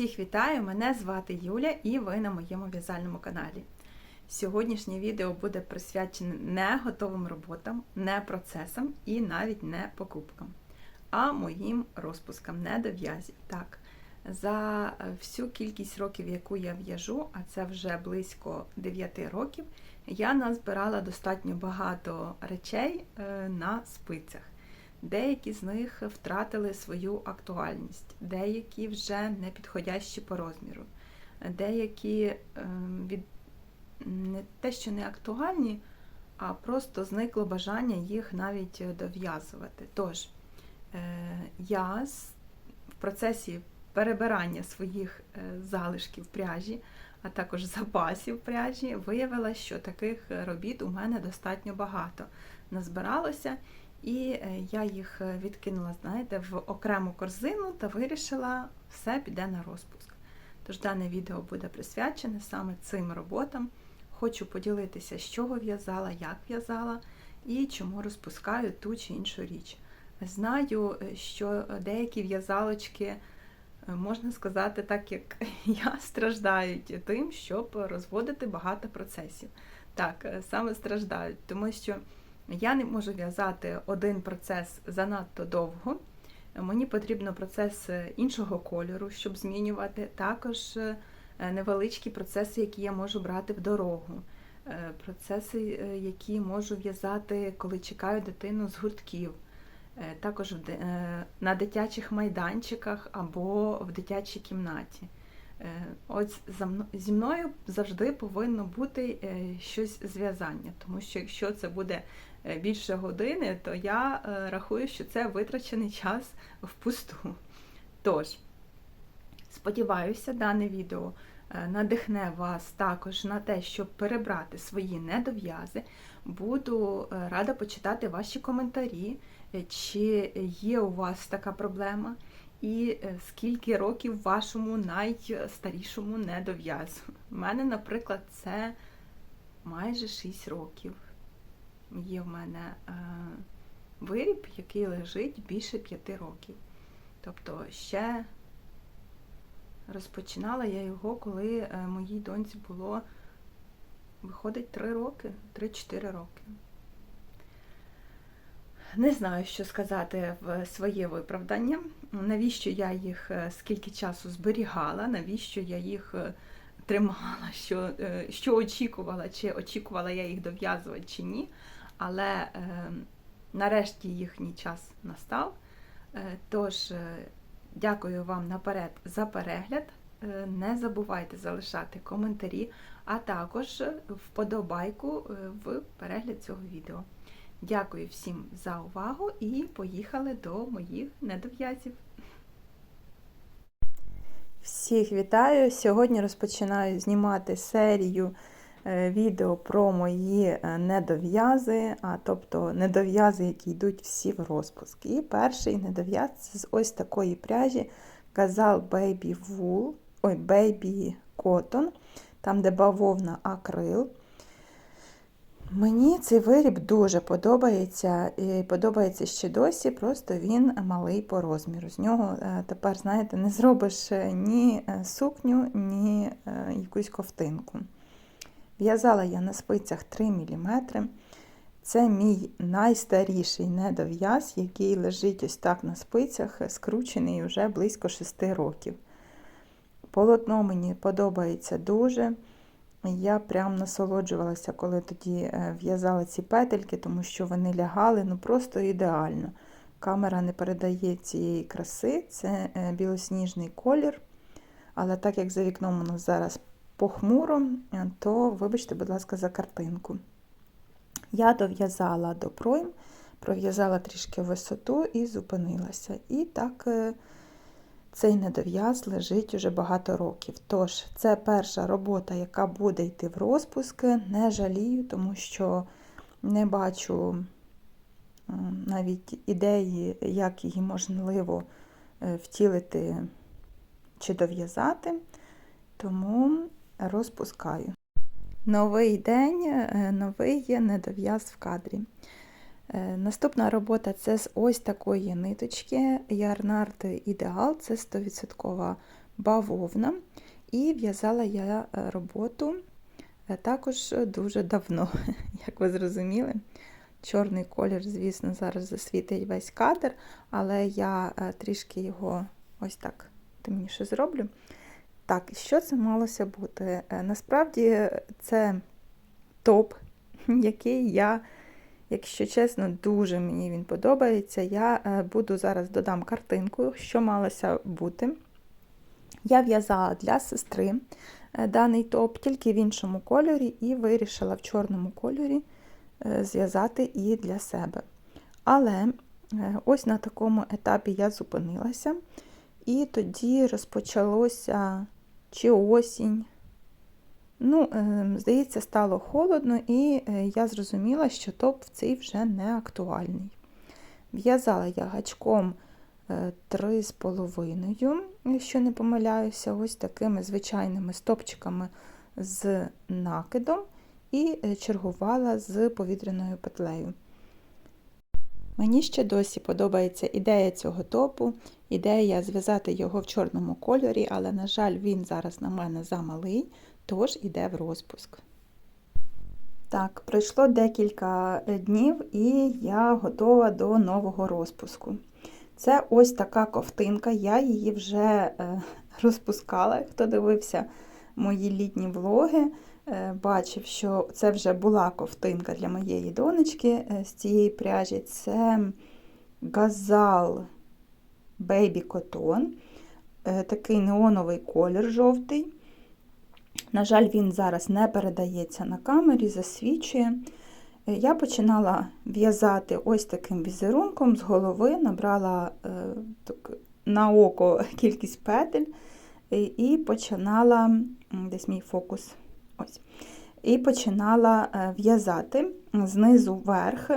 Всіх вітаю! Мене звати Юля і ви на моєму в'язальному каналі. Сьогоднішнє відео буде присвячене не готовим роботам, не процесам і навіть не покупкам, а моїм розпускам, не до. Так, за всю кількість років, яку я в'яжу, а це вже близько 9 років, я назбирала достатньо багато речей е, на спицях. Деякі з них втратили свою актуальність, деякі вже не підходящі по розміру, деякі ем, від не те, що не актуальні, а просто зникло бажання їх навіть дов'язувати. Тож, е, я в процесі перебирання своїх е, залишків пряжі, а також запасів пряжі, виявила, що таких робіт у мене достатньо багато назбиралося. І е, я їх відкинула, знаєте, в окрему корзину та вирішила, все піде на розпуск. Тож дане відео буде присвячене саме цим роботам. Хочу поділитися, з чого в'язала, як в'язала і чому розпускаю ту чи іншу річ. Знаю, що деякі в'язалочки, можна сказати, так як я, страждають тим, щоб розводити багато процесів. Так, саме страждають, тому що. Я не можу в'язати один процес занадто довго. Мені потрібно процес іншого кольору, щоб змінювати. Також невеличкі процеси, які я можу брати в дорогу. Процеси, які можу в'язати, коли чекаю дитину з гуртків. Також на дитячих майданчиках або в дитячій кімнаті. От зі мною завжди повинно бути щось зв'язання, тому що якщо це буде більше години, то я рахую, що це витрачений час впусту. Тож, сподіваюся, дане відео надихне вас також на те, щоб перебрати свої недов'язи. Буду рада почитати ваші коментарі, чи є у вас така проблема. І скільки років вашому найстарішому недов'язу. У мене, наприклад, це майже 6 років. Є в мене е, виріб, який лежить більше 5 років. Тобто ще розпочинала я його, коли е, моїй доньці було, виходить, 3 роки, 3-4 роки. Не знаю, що сказати в своє виправдання, навіщо я їх скільки часу зберігала, навіщо я їх тримала, що що очікувала, чи очікувала я їх дов'язувати, чи ні. Але е, нарешті їхній час настав. Е, тож, дякую вам наперед за перегляд. Е, не забувайте залишати коментарі, а також вподобайку в перегляд цього відео. Дякую всім за увагу і поїхали до моїх недов'язів. Всіх вітаю! Сьогодні розпочинаю знімати серію відео про мої недов'язи, а тобто недов'язи, які йдуть всі в розпуск. І перший недов'яз з ось такої пряжі Gazal Baby Wool, ой, Baby Cotton, там де бавовна акрил. Мені цей виріб дуже подобається, і подобається ще досі, просто він малий по розміру. З нього тепер, знаєте, не зробиш ні сукню, ні якусь ковтинку. В'язала я на спицях 3 мм. Це мій найстаріший недов'яз, який лежить ось так на спицях, скручений вже близько 6 років. Полотно мені подобається дуже. Я прям насолоджувалася, коли тоді е, в'язала ці петельки, тому що вони лягали ну просто ідеально. Камера не передає цієї краси, це е, білосніжний колір. Але так як за вікном воно зараз похмуро, е, то, вибачте, будь ласка, за картинку. Я дов'язала до пройм, пров'язала трішки висоту і зупинилася. І так цей недов'яз лежить уже багато років. Тож, це перша робота, яка буде йти в розпуск. Не жалію, тому що не бачу навіть ідеї, як її можливо е, втілити чи дов'язати, тому розпускаю. Новий день, е, новий недов'яз в кадрі. Е, наступна робота це з ось такої ниточки Ярнард Ідеал, це 100% бавовна, і в'язала я е, роботу е, також дуже давно, як ви зрозуміли. Чорний колір, звісно, зараз засвітить весь кадр, але я трішки його ось так темніше зроблю. Так, що це малося бути? Насправді це топ, який я, якщо чесно, дуже мені він подобається. Я е, буду зараз додам картинку, що малося бути. Я в'язала для сестри е, даний топ, тільки в іншому кольорі, і вирішила в чорному кольорі е, зв'язати і для себе. Але ось на такому етапі я зупинилася, і тоді розпочалося чи осінь. Ну, е, здається, стало холодно, і е, я зрозуміла, що топ цей вже не актуальний. В'язала я гачком 3,5, якщо не помиляюся, ось такими звичайними стопчиками з накидом і е, чергувала з повітряною петлею. Мені ще досі подобається ідея цього топу, ідея зв'язати його в чорному кольорі, але, на жаль, він зараз на мене замалий, тож іде в розпуск. Так, пройшло декілька днів і я готова до нового розпуску. Це ось така ковтинка, я її вже розпускала. Хто дивився мої літні влоги, бачив, що це вже була ковтинка для моєї донечки з цієї пряжі. Це газал Baby Cotton, такий неоновий колір жовтий. На жаль, він зараз не передається на камері, засвічує. Я починала в'язати ось таким візерунком з голови, набрала так, на око кількість петель і починала десь мій фокус. ось, І починала в'язати знизу вверх.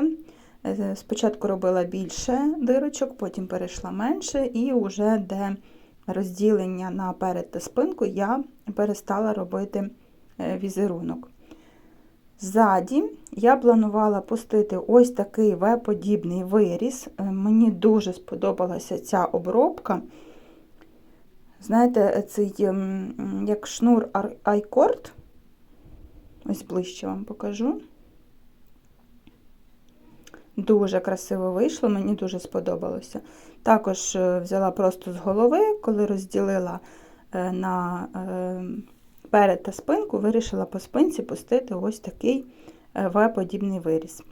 Спочатку робила більше дирочок, потім перейшла менше, і вже де розділення на перед та спинку я перестала робити візерунок. Ззаді я планувала пустити ось такий В-подібний виріз. Мені дуже сподобалася ця обробка. Знаєте, цей як шнур айкорд, ось ближче вам покажу. Дуже красиво вийшло, мені дуже сподобалося. Також взяла просто з голови, коли розділила на перед та спинку, вирішила по спинці пустити ось такий В-подібний виріз.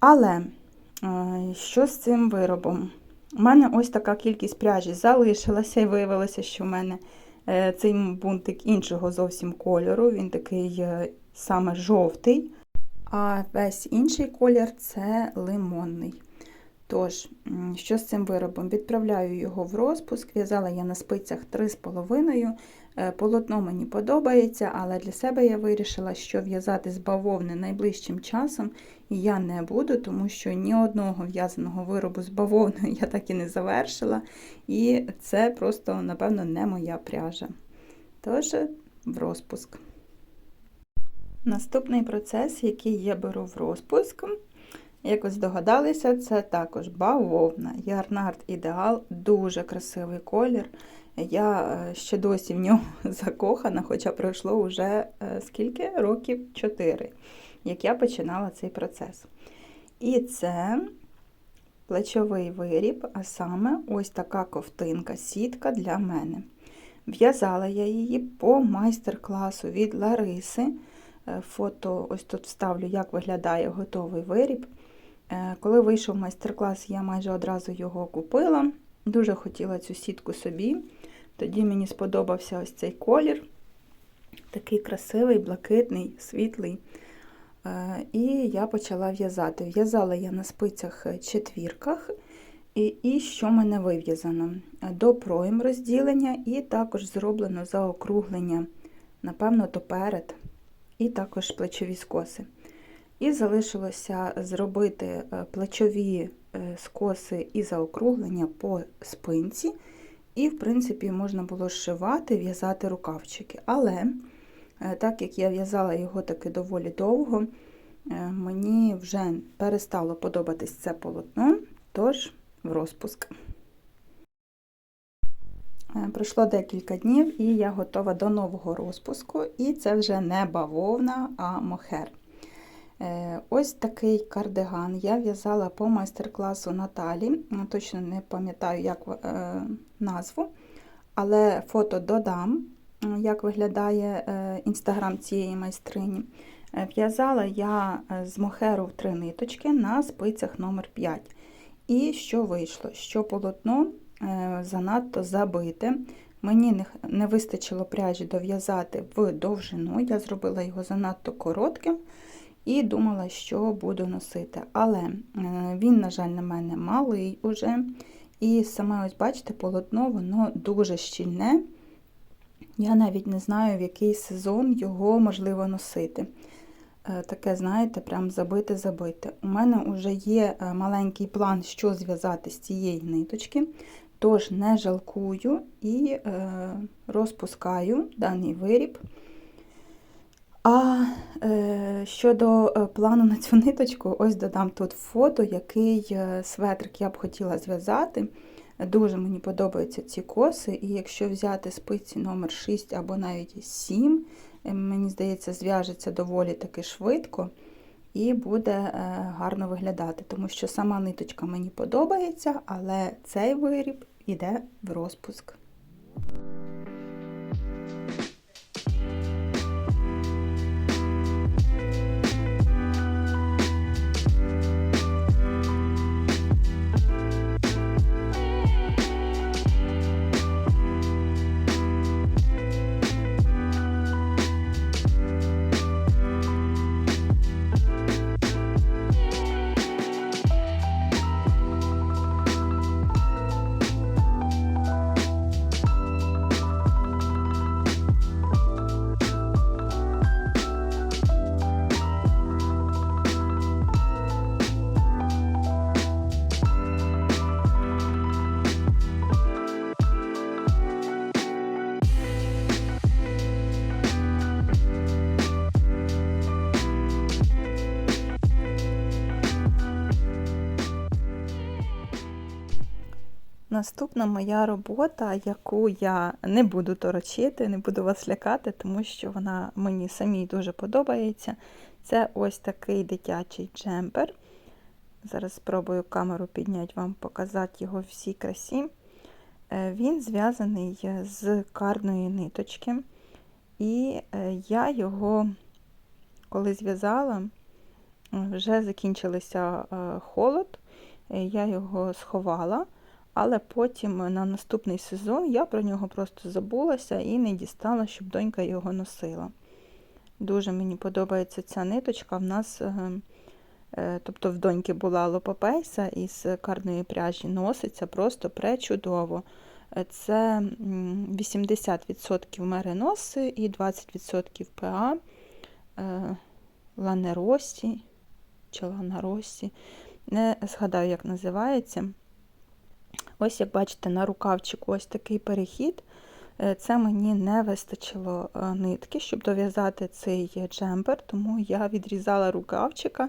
Але що з цим виробом? У мене ось така кількість пряжі залишилася, і виявилося, що в мене цей бунтик іншого зовсім кольору, він такий саме жовтий, а весь інший колір це лимонний. Тож, що з цим виробом? Відправляю його в розпуск, в'язала я на спицях 3,5. Полотно мені подобається, але для себе я вирішила, що в'язати з бавовни найближчим часом я не буду, тому що ні одного в'язаного виробу з бавовною я так і не завершила. І це просто, напевно, не моя пряжа. Тож, в розпуск. Наступний процес, який я беру в розпуск, як ви здогадалися, це також бавовна. Ярнард ідеал, дуже красивий колір. Я ще досі в нього закохана, хоча пройшло вже скільки років 4, як я починала цей процес. І це плечовий виріб, а саме ось така ковтинка, сітка для мене. В'язала я її по майстер-класу від Лариси. Фото ось тут вставлю, як виглядає готовий виріб. Коли вийшов майстер-клас, я майже одразу його купила. Дуже хотіла цю сітку собі. Тоді мені сподобався ось цей колір. Такий красивий, блакитний, світлий. І я почала в'язати. В'язала я на спицях четвірках, і і що мене вив'язано? До пройм розділення, і також зроблено заокруглення, напевно, доперед, і також плечові скоси. І залишилося зробити плечові скоси і заокруглення по спинці. І, в принципі, можна було зшивати, в'язати рукавчики. Але, так як я в'язала його таки доволі довго, мені вже перестало подобатись це полотно, тож в розпуск. Е, Пройшло декілька днів, і я готова до нового розпуску, і це вже не бавовна, а мохер. Е, Ось такий кардиган я в'язала по майстер-класу Наталі. Е, Точно не пам'ятаю, як назву, але фото додам, як виглядає інстаграм цієї майстрині. В'язала я з мохеру в три ниточки на спицях номер 5 І що вийшло? Що полотно занадто забите. Мені не, вистачило пряжі дов'язати в довжину, я зробила його занадто коротким і думала, що буду носити. Але е, він, на жаль, на мене малий уже. І саме ось бачите, полотно воно дуже щільне. Я навіть не знаю, в який сезон його можливо носити. Е, Таке, знаєте, прям забите-забите. У мене вже є е, маленький план, що зв'язати з цієї ниточки, тож не жалкую і е, розпускаю даний виріб. А е, щодо е, плану на цю ниточку, ось додам тут фото, який е, светрик я б хотіла зв'язати. Дуже мені подобаються ці коси, і якщо взяти спиці номер 6 або навіть 7, е, мені здається, зв'яжеться доволі таки швидко і буде гарно виглядати, тому що сама ниточка мені подобається, але цей виріб йде в розпуск. Наступна моя робота, яку я не буду торочити, не буду вас лякати, тому що вона мені самій дуже подобається. Це ось такий дитячий джемпер. Зараз спробую камеру підняти вам, показати його в всій красі. Е, Він зв'язаний з карної ниточки. І е, я його, коли зв'язала, вже закінчилися е, холод, я його сховала. Але потім на наступний сезон я про нього просто забулася і не дістала, щоб донька його носила. Дуже мені подобається ця ниточка. В нас, тобто в доньки була лопопейса із карної пряжі, носиться просто пречудово. Це 80% мериноси і 20% ПА ланеросі чи ланаросі. Не згадаю, як називається. Ось, як бачите, на рукавчику ось такий перехід. Це мені не вистачило нитки, щоб дов'язати цей джемпер, тому я відрізала рукавчика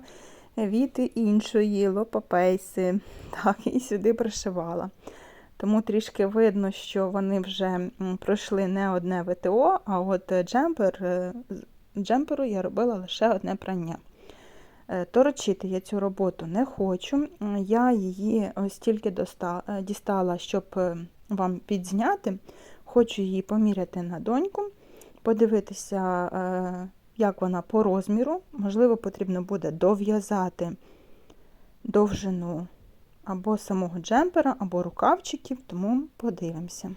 від іншої лопапейси так, і сюди пришивала. Тому трішки видно, що вони вже пройшли не одне ВТО, а от джемпер, джемперу я робила лише одне прання. Торочити я цю роботу не хочу. Я її ось тільки дістала, щоб вам підзняти. Хочу її поміряти на доньку, подивитися, як вона по розміру. Можливо, потрібно буде дов'язати довжину або самого джемпера, або рукавчиків, тому подивимося.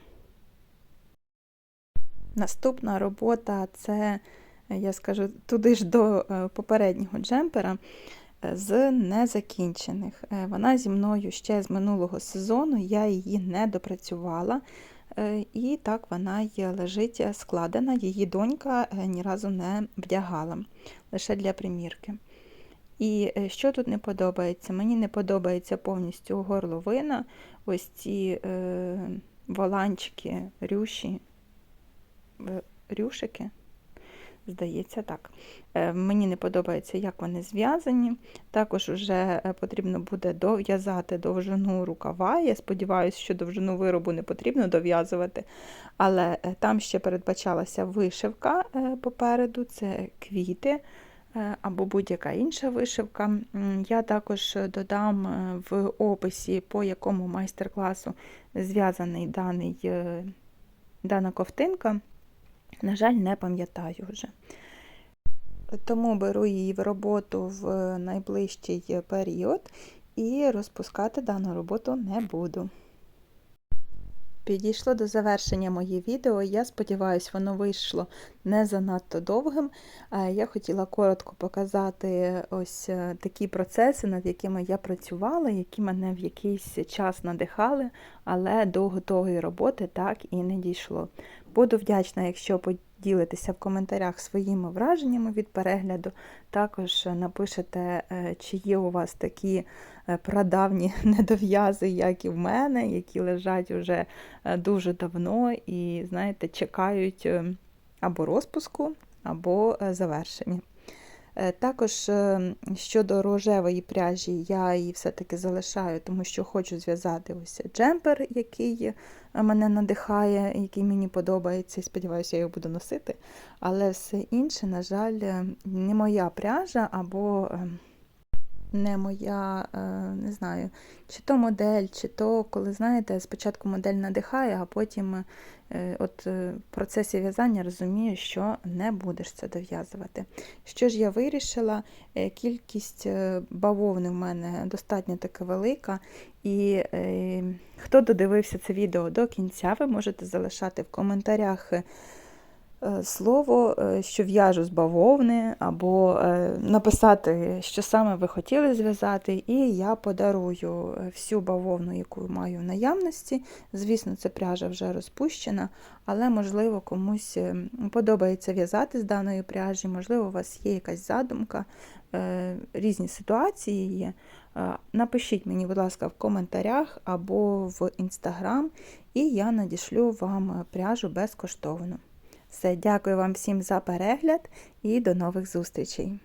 Наступна робота це я скажу, туди ж до е, попереднього джемпера е, з незакінчених. Е, вона зі мною ще з минулого сезону, я її не допрацювала. І так вона лежить складена, її донька ні разу не вдягала, лише для примірки. І що тут не подобається? Мені не подобається повністю горловина, ось ці е, воланчики, рюші, рюшики Здається, так. Е, Мені не подобається, як вони зв'язані. Також вже е, потрібно буде дов'язати довжину рукава. Я сподіваюся, що довжину виробу не потрібно дов'язувати, але е, там ще передбачалася вишивка попереду, це квіти або будь-яка інша вишивка. Я також додам в описі, по якому майстер-класу зв'язаний дана ковтинка. На жаль, не пам'ятаю вже. Тому беру її в роботу в найближчий період і розпускати дану роботу не буду. Підійшло до завершення моє відео. Я сподіваюся, воно вийшло не занадто довгим. Я хотіла коротко показати ось е, такі процеси, над якими я працювала, які мене в якийсь час надихали, але до готової роботи так і не дійшло. Буду вдячна, якщо поділитеся в коментарях своїми враженнями від перегляду. Також напишете, е, чи є у вас такі е, прадавні недов'язи, як і в мене, які лежать уже е, дуже давно і, знаєте, чекають е, або розпуску, або завершення. Е, Також е, щодо рожевої пряжі, я її все-таки залишаю, тому що хочу зв'язати ось джемпер, який е, мене надихає, який мені подобається, і сподіваюся, я його буду носити. Але все інше, на жаль, не моя пряжа або е, не моя, е, не знаю, чи то модель, чи то, коли, знаєте, спочатку модель надихає, а потім е, от е, в процесі в'язання розумію, що не будеш це дов'язувати. Що ж я вирішила? Кількість бавовни в мене достатньо така велика, і хто додивився це відео до кінця, ви можете залишати в коментарях. Е, Слово, е, що в'яжу з бавовни, або е, написати, що саме ви хотіли зв'язати, і я подарую всю бавовну, яку маю в наявності. Звісно, це пряжа вже розпущена, але, можливо, комусь подобається в'язати з даної пряжі, можливо, у вас є якась задумка, різні ситуації є. Напишіть мені, будь ласка, в коментарях або в інстаграм, і я надішлю вам пряжу безкоштовно. Все, дякую вам всім за перегляд і до нових зустрічей!